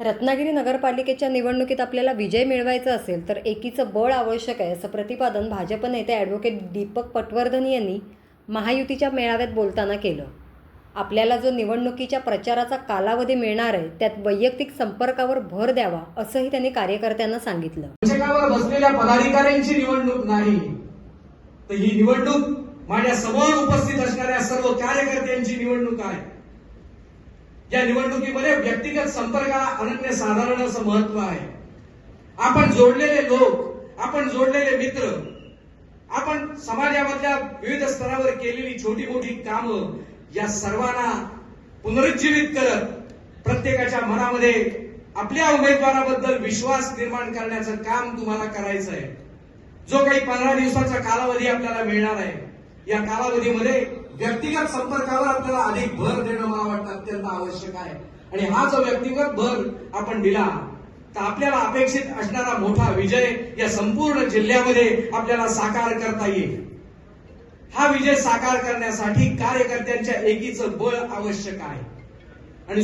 रत्नागिरी नगरपालिकेच्या निवडणुकीत आपल्याला विजय मिळवायचा असेल तर एकीचं बळ आवश्यक आहे असं प्रतिपादन भाजप नेते ॲडव्होकेट दीपक पटवर्धन यांनी महायुतीच्या मेळाव्यात बोलताना केलं. आपल्याला जो निवडणुकीच्या प्रचाराचा कालावधी मिळणार आहे त्यात वैयक्तिक संपर्कावर भर द्यावा असंही त्यांनी कार्यकर्त्यांना सांगितलं. बसलेल्या पदाधिकाऱ्यांची निवडणूक नाही तर ही निवडणूक माझ्यासमोर उपस्थित असणाऱ्या सर्व कार्यकर्त्यांची निवडणूक आहे. या निवडणुकीमध्ये व्यक्तिगत संपर्काला अनन्य साधारण असं महत्त्व आहे. आपण जोडलेले लोक आपण जोडलेले मित्र आपण समाजामधल्या विविध स्तरावर केलेली छोटी मोठी कामं या सर्वांना पुनरुज्जीवित करत प्रत्येकाच्या मनामध्ये आपल्या उमेदवाराबद्दल विश्वास निर्माण करण्याचं काम तुम्हाला करायचं आहे जो काही पंधरा दिवसाचा कालावधी आपल्याला मिळणार आहे या कालावधीमध्ये व्यक्तिगत संपर्कावर आपल्याला अधिक भर देणं मला वाटतं अत्यंत आवश्यक आहे. आणि हा जो व्यक्तिगत भर आपण दिला तर आपल्याला अपेक्षित असणारा मोठा विजय या संपूर्ण जिल्ह्यामध्ये आपल्याला साकार करता येईल. हा विजय साकार करण्यासाठी कार्यकर्त्यांच्या एकीचं बळ आवश्यक आहे. आणि